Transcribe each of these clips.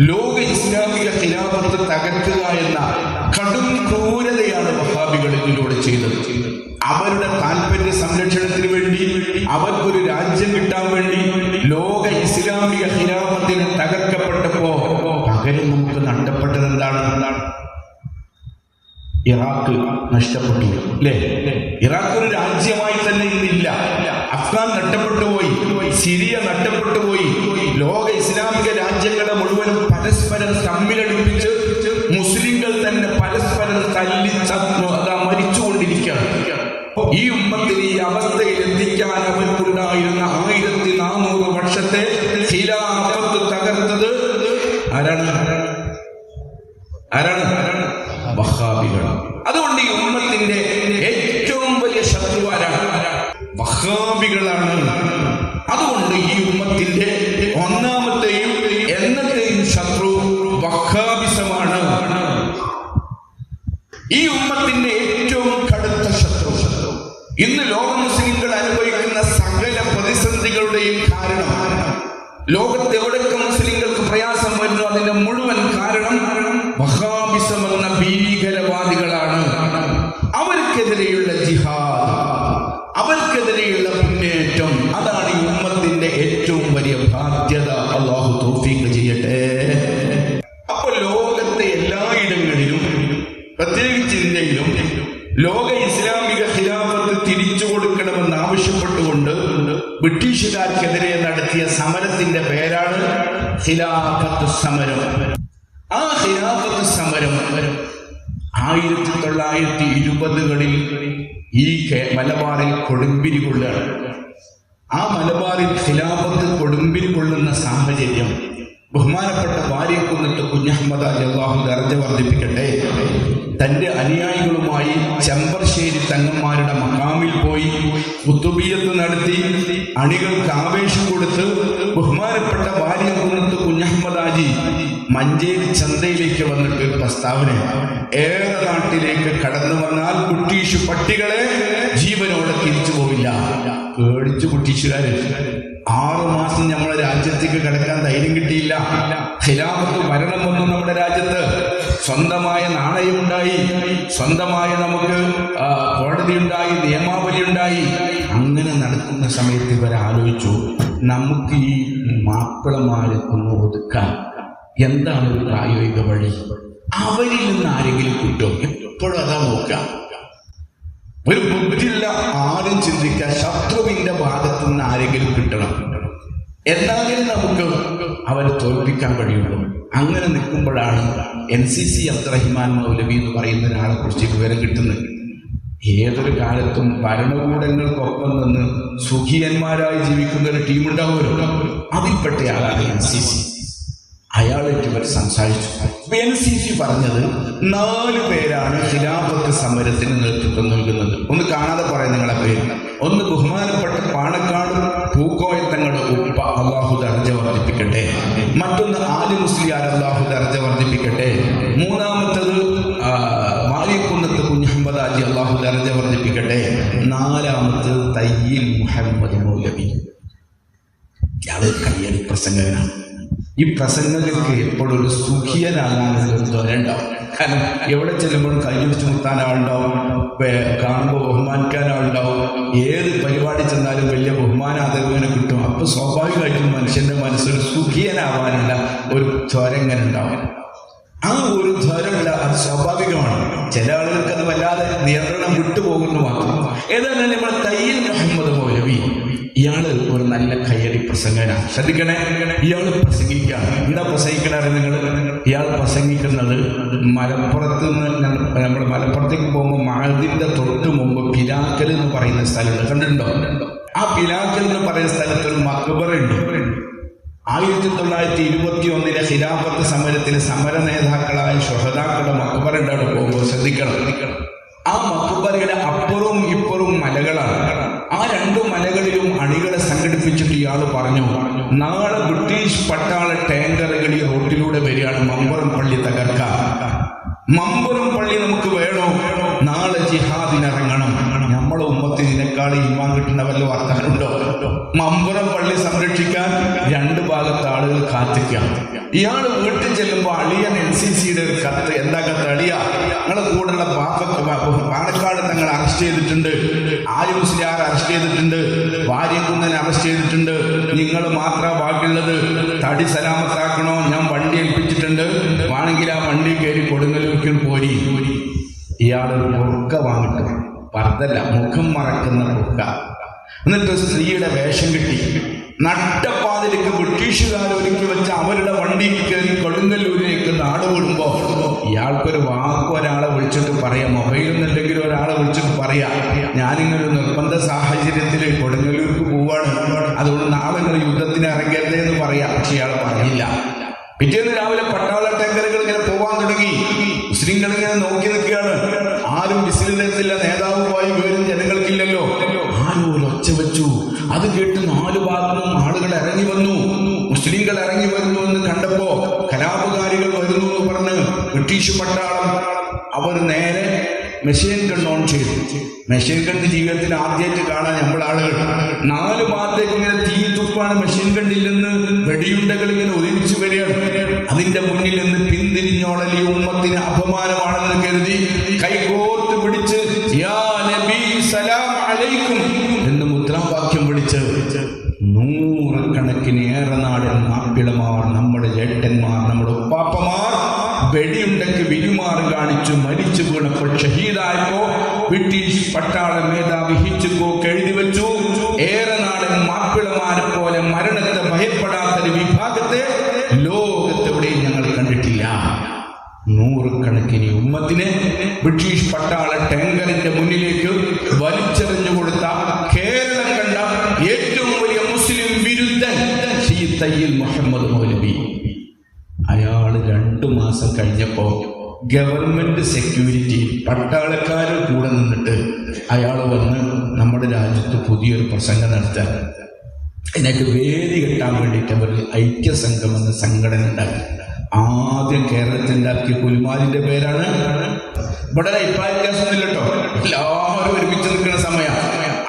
ലോക ഇസ്ലാമിക ഖിലാഫത്ത് തകർക്കുക എന്ന കടും ക്രൂരതയാണ് വഹാബികൾ ചെയ്തത്. അവരുടെ താല്പര്യ സംരക്ഷണത്തിന് വേണ്ടി അവർക്കൊരു രാജ്യം കിട്ടാൻ വേണ്ടി ലോക ഇസ്ലാമിക ഖിലാഫത്തിന് തകർക്കപ്പെട്ടപ്പോ പകരം നമുക്ക് നഷ്ടപ്പെട്ടത് എന്താണ്? ഇറാഖ് നഷ്ടപ്പെട്ടു. അല്ലേ ഇറാഖ് ഒരു രാജ്യമായി തന്നെ ഇന്നില്ല. അഫ്ഗാൻ നഷ്ടപ്പെട്ടു പോയി. സിറിയ നഷ്ടപ്പെട്ടു പോയി. ലോക ഇസ്ലാമിക ആരാണ്? ആരാണ്? വഹാബികൾ അതുകൊണ്ട് ഈ ഉമ്മത്തിന്റെ ഏറ്റവും വലിയ ശത്രു ആരാണ് വഹാബികളാണ്. അതുകൊണ്ട് ഈ ഉമ്മത്തിന്റെ ഒന്നാമത്തെയും എന്നത്തെയും ശത്രു വഹാബിസമാണ്. ഈ ഉമ്മത്തിന്റെ ഏറ്റവും കടുത്ത ശത്രു. ഇന്ന് ലോക മുസ്ലിങ്ങൾ അനുഭവിക്കുന്ന സകല പ്രതിസന്ധികളുടെയും കാരണം ലോകത്ത് എവിടെയൊക്കെ മുസ്ലിങ്ങൾക്ക് പ്രയാസം വരുന്നു അതിന്റെ മുഴുവൻ സമരത്തിന്റെ പേരാണ് ഖിലാഫത്ത് സമരം. ആ ഖിലാഫത്ത് സമരം ആയിരത്തി തൊള്ളായിരത്തി ഇരുപതുകളിൽ ഈ മലബാറിൽ കൊടുമ്പിരി കൊള്ളുകയാണ്. ആ മലബാറിൽ ഖിലാഫത്ത് കൊടുമ്പിരി കൊള്ളുന്ന സാഹചര്യം ബഹുമാനപ്പെട്ട ഭാര്യ കുന്നിട്ട് കുഞ്ഞഹമ്മദ് അലി അള്ളാഹു ദർജ വർദ്ധിപ്പിക്കട്ടെ? തന്റെ അനുയായികളുമായി ചെമ്പർശ്ശേരി തങ്ങന്മാരുടെ മക്കാമിൽ പോയി കുത്തുബിയത്ത് നടത്തി അണികൾക്ക് ആവേശം കൊടുത്ത് ബഹുമാനപ്പെട്ട ഭാര്യ കുന്നത്ത് കുഞ്ഞഹമ്മദ് ആജി മഞ്ചേരി ചന്തയിലേക്ക് വന്നിട്ട് പ്രസ്താവന. ഏറെ നാട്ടിലേക്ക് കടന്നു വന്നാൽ ബ്രിട്ടീഷ് പട്ടികളെ ജീവനോടെ തിരിച്ചു പോവില്ല. പേടിച്ചു ബ്രിട്ടീഷുകാര്. ആറു മാസം നമ്മുടെ രാജ്യത്തേക്ക് കിടക്കാൻ ധൈര്യം കിട്ടിയില്ല. ഖിലാഫത്ത് ഭരണം വന്നു നമ്മുടെ രാജ്യത്ത് സ്വന്തമായ നാണയം ഉണ്ടായി. സ്വന്തമായ നമുക്ക് കോടതി ഉണ്ടായി നിയമാവലി ഉണ്ടായി. അങ്ങനെ നടക്കുന്ന സമയത്ത് ഇവർ ആലോചിച്ചു നമുക്ക് ഈ മാപ്പിളമാരെ ഒന്ന് ഒതുക്കാൻ എന്താണ് ഒരു പ്രായോഗിക വഴി? അവരിൽ നിന്ന് ആരെങ്കിലും കിട്ടും? എപ്പോഴും അതാ നോക്കാം ഒരു ബുദ്ധിയുള്ള ആരും ചിന്തിക്കാൻ ശത്രുവിന്റെ ഭാഗത്തു നിന്ന് ആരെങ്കിലും കിട്ടണം. എന്നാലും നമുക്ക് അവരെ തോൽപ്പിക്കാൻ കഴിയുള്ളൂ. അങ്ങനെ നിൽക്കുമ്പോഴാണ് എൻ സി സി അബ്ദുറഹിമാൻ മൗലവി എന്ന് പറയുന്ന ഒരാളെ കുറിച്ച് വിവരം കിട്ടുന്നത്. ഏതൊരു കാലത്തും ഭരണകൂടങ്ങൾക്കൊപ്പം നിന്ന് സുഖിയന്മാരായി ജീവിക്കുന്ന ഒരു ടീം ഉണ്ടാവുമല്ലോ അതിൽപ്പെട്ടയാളാണ് എൻ സി സി. അയാളായിട്ട് ഇവർ സംസാരിച്ചു. എൻ സി സി പറഞ്ഞത് നാല് പേരാണ് ഖിലാഫത്ത് സമരത്തിന് നേതൃത്വം നൽകുന്നത്. ഒന്ന് കാണാതെ പറയാം നിങ്ങളെ പേര്. ഒന്ന് ബഹുമാനപ്പെട്ട പാണക്കാട് പ്രസംഗകനാണ്. ഈ പ്രസംഗങ്ങൾക്ക് എപ്പോഴും ഒരു സുഖിയനാകാനുള്ള ഒരു ഉണ്ടാവും. കാരണം എവിടെ ചെല്ലുമ്പോഴും കൈപിടിച്ച് മുത്താൻ ആളുണ്ടാവും കാണുമ്പോൾ ബഹുമാനിക്കാൻ ആളുണ്ടാവും ഏത് പരിപാടി ചെന്നാലും വലിയ ബഹുമാന ആദരവിനെ കിട്ടും. അപ്പൊ സ്വാഭാവികമായിട്ടും മനുഷ്യന്റെ മനസ്സിൽ സുഖിയനാവാനുള്ള ഒരു ത്വര ഇങ്ങനെ ഉണ്ടാവും. ആ ഒരു ധ്വരമില്ല അത് സ്വാഭാവികമാണ്. ചില ആളുകൾക്ക് അത് വല്ലാതെ നിയന്ത്രണം വിട്ടുപോകുന്നു മാത്രം. ഏതായാലും നമ്മൾ തയ്യൽ മുഹമ്മദ് മൗലവി ഇയാൾ ഒരു നല്ല കയ്യടി പ്രസംഗനാണ് ശ്രദ്ധിക്കണേ. ഇയാൾ പ്രസംഗിക്കാം. എന്താ പ്രസംഗിക്കണേ നിങ്ങൾ. ഇയാൾ പ്രസംഗിക്കുന്നത് മലപ്പുറത്ത് നിന്ന് നമ്മൾ മലപ്പുറത്തേക്ക് പോകുമ്പോൾ മഴതിന്റെ തൊട്ട് മുമ്പ് പിലാക്കൽ എന്ന് പറയുന്ന സ്ഥലമുണ്ട്. കണ്ടിട്ടുണ്ടോ? ആ പിലാക്കൽ എന്ന് പറയുന്ന സ്ഥലത്ത് ഒരു മക്ബറുണ്ട് ആയിരത്തി തൊള്ളായിരത്തി ഇരുപത്തി ഒന്നിലെ ഖിലാഫത്ത് സമരത്തിലെ സമര നേതാക്കളായ ഷൊഹദാക്കളുടെ മക്ബറുണ്ട് അവിടെ പോകുമ്പോൾ ശ്രദ്ധിക്കണം. ആ മക്ബറയുടെ അപ്പുറവും ഇപ്പുറവും മലകളാണ് ആ രണ്ടു മലകളിലും അണികളെ സംഘടിപ്പിച്ചിട്ട് ഇയാൾ പറഞ്ഞു നാളെ ബ്രിട്ടീഷ് പട്ടാള ടാങ്കറുകൾ ഈ റോട്ടിലൂടെ വരികയാണ്. മമ്പുറം പള്ളി തകർക്കാൻ മമ്പുറം പള്ളി നമുക്ക് വേണോ? നാളെ ജിഹാദിനിറങ്ങണം. നമ്മളെ ഉമ്മത്തിന് ഇതിനേക്കാൾ ഇമാൻ കിട്ടുന്ന വല്ല വർത്തകളുണ്ടോ? മമ്പുറം പള്ളി സംരക്ഷിക്കാൻ രണ്ട് ഭാഗത്ത് ആളുകൾ കാത്തിക്കാം ഇയാൾ വീട്ടിൽ അളിയൻ എൻ സി സിയുടെ കത്ത്. എന്താ കത്ത്? അളിയ നിങ്ങളെ കൂടെയുള്ള പാലക്കാട് തങ്ങൾ അറസ്റ്റ് ചെയ്തിട്ടുണ്ട്. മുസ്ലിയാർ അറസ്റ്റ് ചെയ്തിട്ടുണ്ട്. വാര്യംകുന്നനെ അറസ്റ്റ് ചെയ്തിട്ടുണ്ട്. നിങ്ങൾ മാത്രം ബാക്കിയുള്ളത്. തടി സലാമത്താക്കണോ? ഞാൻ വണ്ടി ഏൽപ്പിച്ചിട്ടുണ്ട്. വേണമെങ്കിൽ ആ വണ്ടി കയറി കൊടുങ്ങല്ലൂരിക്കും പോരി. ഇയാളൊരു മുറുക്ക വാങ്ങിട്ടു പർദ്ദല്ല മുഖം മറക്കുന്ന മുറുക്ക. എന്നിട്ട് സ്ത്രീയുടെ വേഷം കിട്ടി. നട്ടപ്പാതിലേക്ക് ബ്രിട്ടീഷുകാർ ഒരുക്കി വെച്ച അവരുടെ വണ്ടി കയറി കൊടുങ്ങല്ലൂരിലേക്ക് നാട് വിടുമ്പോ ഇയാൾക്കൊരു വാക്ക് ഒരാളെ വിളിച്ചിട്ട് പറയാം. മൊബൈലൊന്നുമില്ലെങ്കിൽ ഒരാളെ വിളിച്ചിട്ട് പറയാം. ഞാനിങ്ങനെ നിർബന്ധ സാഹചര്യത്തിൽ കൊടുങ്ങല്ലൂർക്ക് പോവാണ്. അതുകൊണ്ട് നാളെ നിങ്ങൾ യുദ്ധത്തിന് ഇറങ്ങരുതേ എന്ന് പറയാം. പക്ഷെ ഇയാൾ പറയില്ല പിറ്റേന്ന് രാവിലെ പട്ടാള ടാങ്കറുകൾ ഇങ്ങനെ പോവാൻ തുടങ്ങി. മുസ്ലിങ്ങൾ ഇങ്ങനെ നോക്കി നിൽക്കുകയാണ്. ആരും വിസിലിനെത്തില്ല നേതാവുമായി വേറും ജനങ്ങൾക്കില്ലല്ലോ. ആരും ഒച്ച വെച്ചു. അത് കേട്ട് നാലു ഭാഗത്തും ബ്രിട്ടീഷ് പട്ടാളം അവർ നേരെ മെഷീൻ ഗൺ ഓൺ ചെയ്തു. മെഷീൻ ഗണ്ണ് ജീവിതത്തിൽ ആദ്യമായിട്ട് കാണാൻ നമ്മൾ ആളുകൾ. നാല് ഭാഗത്തേക്ക് ഇങ്ങനെ തീ തുപ്പാണ് മെഷീൻ ഗണ്ണിൽ നിന്ന് വെടിയുണ്ടകൾ ഇങ്ങനെ ഒരുമിച്ച് വരികയാണ്. അതിന്റെ മുന്നിൽ നിന്ന് പിന്തിരിഞ്ഞോളൽ ഈ ഉമ്മത്തിന് അപമാനമാണെന്ന് കരുതി കൈകോർത്ത് പിടിച്ച് യാ നബി സലാം അലൈക്കും എന്ന് മുദ്രാവാക്യം വിളിച്ച് നൂറക്കണക്കിന് ഏറെ നാടൻ മാപ്പിളമാർ നമ്മുടെ ചേട്ടന്മാർ നമ്മുടെ ഉപ്പാപ്പമാർ വെടിയുണ്ടക്ക് വിരുമാറ് കാണിച്ചു മരിച്ചു വീണപ്പോൾ ഷഹീദായപ്പോ ബ്രിട്ടീഷ് പട്ടാള മേധാവി ഹിച്ചുക്കോക്ക് എഴുതി വെച്ചു. ഏറെ നാടൻ മാപ്പിളമാരെ പോലെ മരണത്തെ ഭയപ്പെടാത്ത ഒരു വിഭാഗത്തെ ലോകത്തെവിടെയും ഞങ്ങൾ കണ്ടിട്ടില്ല. നൂറുകണക്കിന് ഉമ്മത്തിനെ ബ്രിട്ടീഷ് പട്ടാള ടാങ്കറിന്റെ പ്രസംഗം നടത്താൻ. അതിനായിട്ട് വേദി കെട്ടാൻ വേണ്ടിയിട്ട് അവർ ഐക്യസംഘം എന്ന സംഘടന ഉണ്ടാക്കി. ആദ്യം കേരളത്തിൽ ഉണ്ടാക്കിയ പുലിമാലിന്റെ പേരാണ്. ഇവിടെ അഭിപ്രായ വ്യത്യാസമൊന്നുമില്ല കേട്ടോ. എല്ലാവരും ഒരുമിച്ച് നിൽക്കുന്ന സമയം.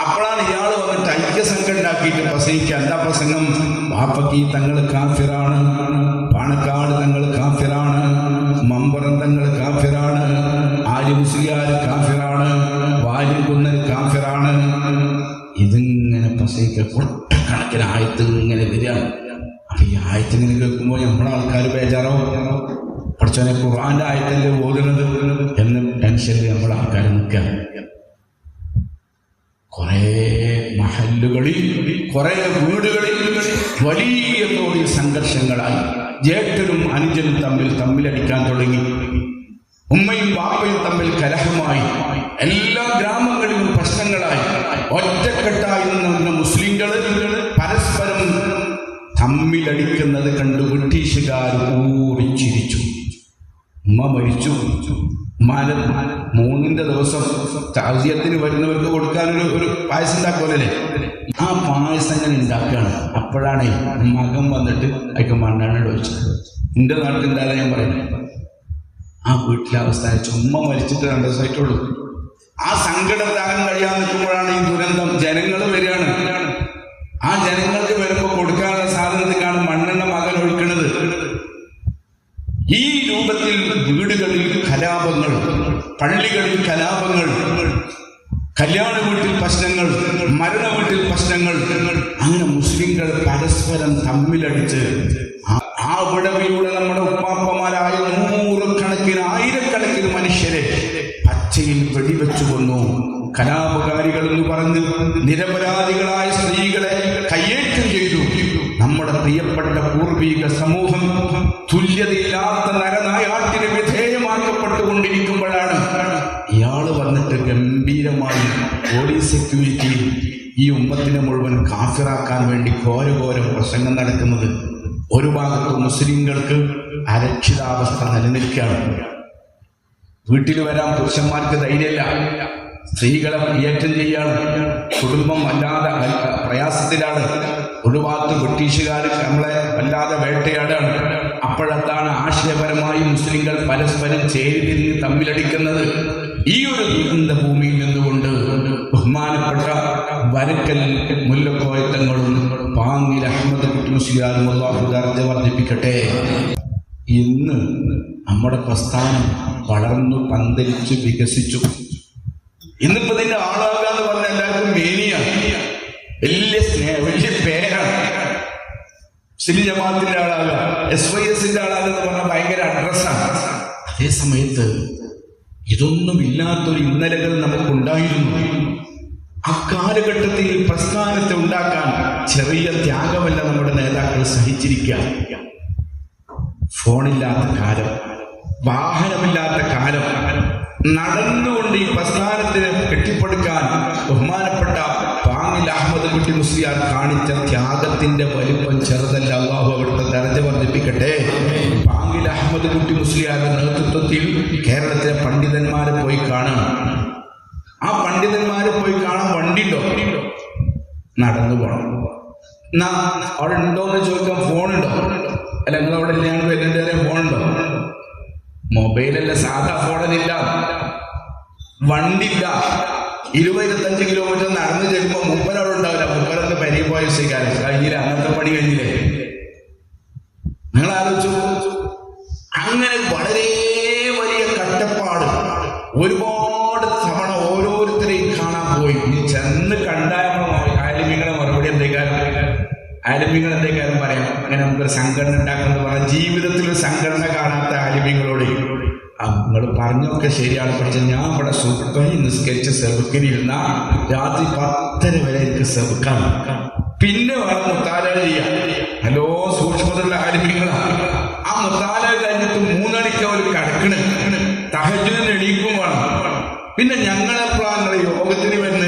അപ്പോഴാണ് ഇയാൾ വന്നിട്ട് ഐക്യസംഘം ഉണ്ടാക്കിയിട്ട് പ്രസംഗിക്കുക. എന്താ പ്രസംഗം? വാപ്പക്കി തങ്ങൾ കാഫിറാണ്. പാണക്കാട് തങ്ങൾ കാഫിറാണ്. മമ്പറം തങ്ങൾ കാഫിറാണ്. ആര്യ മുസ്ലിയാർ കാഫിറാണ് വാര്യംകുന്നൻ കാഫിറാണ്. പ്രസംഗിക്കുക കൊട്ടക്കണക്കിന് ആയത്ത് ഇങ്ങനെ വരിക. അപ്പം ഈ ആയത്ത് ഇങ്ങനെ കേൾക്കുമ്പോൾ നമ്മുടെ ആൾക്കാർ ബേജാറാവും. പഠിച്ചവനെ ഖുർആാന്റെ ആയത്തല്ലേ ഓതുന്നത്? എന്ന് ടെൻഷനിൽ നമ്മുടെ ആൾക്കാർ നിൽക്കുക. കുറേ മഹല്ലുകളിൽ കുറേ വീടുകളിൽ വലിയ തോതിൽ സംഘർഷങ്ങളായി ജേട്ടനും അനുജനും തമ്മിൽ തമ്മിലടിക്കാൻ തുടങ്ങി. ഉമ്മയും ബാപ്പയും തമ്മിൽ കലഹമായി. എല്ലാ ഗ്രാമങ്ങളിലും പ്രശ്നങ്ങളായി. ഒറ്റക്കെട്ടായി നിന്ന മുസ്ലിങ്ങൾ പരസ്പരം തമ്മിലടിക്കുന്നത് കണ്ട് ബ്രിട്ടീഷുകാർ ഊറിച്ചിരിച്ചു ഉമ്മ മരിച്ചു. ഉമ്മാന്റെ മൂന്നിന്റെ ദിവസം ചാർജിയത്തിന് വരുന്നവർക്ക് കൊടുക്കാൻ ഒരു പായസം ഉണ്ടാക്കുമല്ലേ? ആ പായസം ഞാൻ ഉണ്ടാക്കുകയാണ്. അപ്പോഴാണ് മകൻ വന്നിട്ട് അയക്ക് മണ്ണാണ് ചോദിച്ചത്. എന്റെ നാട്ടിൽ എന്തായാലും ഞാൻ പറയുന്നത് ആ വീട്ടിലെ അവസ്ഥ ചുമ്മാ മരിച്ചിട്ട് രണ്ട് ദിവസമായിട്ടുള്ളൂ. ആ സങ്കടം താങ്ങാൻ കഴിയാൻ നിൽക്കുമ്പോഴാണ് ഈ ദുരന്തം. ജനങ്ങൾ വരികയാണ്. ആ ജനങ്ങൾക്ക് വരുമ്പോൾ കൊടുക്കാനുള്ള സാധനത്തിനാണ് മണ്ണെണ്ണ മകൻ ഒഴുക്കുന്നത് ഈ രൂപത്തിൽ വീടുകളിൽ കലാപങ്ങൾ പള്ളികളിൽ കലാപങ്ങൾ കല്യാണ വീട്ടിൽ പ്രശ്നങ്ങൾ മരണ വീട്ടിൽ പ്രശ്നങ്ങൾ അങ്ങനെ മുസ്ലിങ്ങൾ പരസ്പരം തമ്മിലടിച്ച് ആ- വിടവിലൂടെ നമ്മുടെ ഉപ്പാപ്പമാരായ പറഞ്ഞ് നിരപരാധികളായ സ്ത്രീകളെ കയ്യേറ്റം ചെയ്തു. നമ്മുടെ പ്രിയപ്പെട്ട പൂർവിക സമൂഹം തുല്യതയില്ലാത്ത നരനായാട്ടിന് വിധേയമാക്കപ്പെട്ടുകൊണ്ടിരിക്കുമ്പോഴാണ് ഇയാൾ വന്നിട്ട് ഗംഭീരമായി പോലീസ് സെക്യൂരിറ്റി ഈ ഉമ്മത്തിനെ മുഴുവൻ കാഫിറാക്കാൻ വേണ്ടി ഘോരഘോരം പ്രസംഗം നടക്കുന്നത്. ഒരു ഭാഗത്ത് മുസ്ലിങ്ങൾക്ക് അരക്ഷിതാവസ്ഥ നിലനിൽക്കുകയാണ്. വീട്ടിൽ വരാൻ പുരുഷന്മാർക്ക് ധൈര്യമില്ല. സ്ത്രീകളെ കയ്യേറ്റം ചെയ്യാണ്. കുടുംബം വല്ലാതെ പ്രയാസത്തിലാണ്. ഒരു ഭാഗത്ത് ബ്രിട്ടീഷുകാർ നമ്മളെ വല്ലാതെ വേട്ടയാടാണ്. അപ്പോഴത്താണ് ആശയപരമായി മുസ്ലിങ്ങൾ പരസ്പരം ചേരിതിരിഞ്ഞ് തമ്മിലടിക്കുന്നത്? ഈ ഒരു ദുരന്ത ഭൂമിയിൽ നിന്നുകൊണ്ട് ബഹുമാനപ്പെട്ട വരക്കൽ മുല്ലക്കോയത്തങ്ങളും പാങ്ങിൽ അഹമ്മദ് മുസ്ലിയാരും അള്ളാഹു ദർജ വർദ്ധിപ്പിക്കട്ടെ. ഇന്ന് നമ്മുടെ പ്രസ്ഥാനം വളർന്നു പന്തലിച്ചു വികസിച്ചു. ഇന്നിപ്പോ ഇതിന്റെ ആളാകുക എന്ന് പറഞ്ഞ എല്ലാവർക്കും മേനിയാണ് വലിയ സ്നേഹ വലിയ പേരാണ് മുസ്ലിം ജമാഅത്തിന്റെ ആളാകുക എസ് വൈ എസിന്റെ ആളാകുക എന്ന് പറഞ്ഞാൽ ഭയങ്കര അഡ്രസ്സാണ് അതേ സമയത്ത് ഇതൊന്നും ഇല്ലാത്തൊരു ഇന്നലകൾ നമുക്ക് ഉണ്ടായിരുന്നു ആ കാലഘട്ടത്തിൽ പ്രസ്ഥാനത്തെ ഉണ്ടാക്കാൻ ചെറിയ ത്യാഗമല്ല നമ്മുടെ നേതാക്കൾ സഹിച്ചിരിക്കുക. ഫോണില്ലാത്ത കാലം വാഹനമില്ലാത്ത കാലം. നടന്നുകൊണ്ട് ഈ പ്രസ്ഥാനത്തിന് കെട്ടിപ്പടുക്കാൻ ബഹുമാനപ്പെട്ട പാങ്ങിൽ അഹമ്മദ് കുട്ടി മുസ്ലിയാർ കാണിച്ച ത്യാഗത്തിന്റെ വലിപ്പം ചെറുതല്ല. അള്ളാഹു അവിടുത്തെ ദർജ വർദ്ധിപ്പിക്കട്ടെ. പാങ്ങിൽ അഹമ്മദ് കുട്ടി മുസ്ലിയാരുടെ നേതൃത്വത്തിൽ കേരളത്തിലെ പണ്ഡിതന്മാരെ പോയി കാണാം. ആ പണ്ഡിതന്മാരെ പോയി കാണാൻ വണ്ടിയുണ്ടോ? നടന്നു പോകണം അവിടെ ഉണ്ടോ എന്ന് ചോദിക്കാൻ ഫോണുണ്ടോ? അല്ല അവിടെ ഞാൻ വരുന്നതിന്റെ ഫോണുണ്ടോ? മൊബൈലല്ല സാധാ ഫോണില്ല വണ്ടില്ല ഇരുപത്തഞ്ച് കിലോമീറ്റർ നടന്നു ചെല്ലുമ്പോ മുപ്പനോട് ഉണ്ടാവില്ല മുപ്പനൊന്ന് പരിപോയ കഴിഞ്ഞില്ല. അന്നത്തെ പണി കഴിഞ്ഞില്ലേ? നിങ്ങൾ ആലോചിച്ചു ആലിമ്യങ്ങൾ എന്തെങ്കിലും പറയാം അങ്ങനെ നമുക്കൊരു സംഘടന ഉണ്ടാക്കുന്നത് പറഞ്ഞാൽ ജീവിതത്തിൽ ഒരു സംഘടന കാണാത്ത ആലിമ്യങ്ങളോട് നിങ്ങൾ പറഞ്ഞൊക്കെ ശരിയാണ്. പക്ഷെ ഞാൻ ഇവിടെ സുഖമായി നിസ്കരിച്ച് സെബുക്കിനിരുന്ന രാത്രി പത്തര വരെ എനിക്ക് സെബുക്കാണ്. പിന്നെ വേണം മുത്താല ഹലോ സൂക്ഷ്മതയുള്ള ആലിമ്യങ്ങളാണ് ആ മുത്താല കഴിഞ്ഞിട്ട് മൂന്നണിക്ക് അവർ കടക്കണ്. തഹജുവിന് എണീക്കും വേണം പിന്നെ ഞങ്ങളെപ്പോഴാണ് യോഗത്തിന് വരുന്നത്?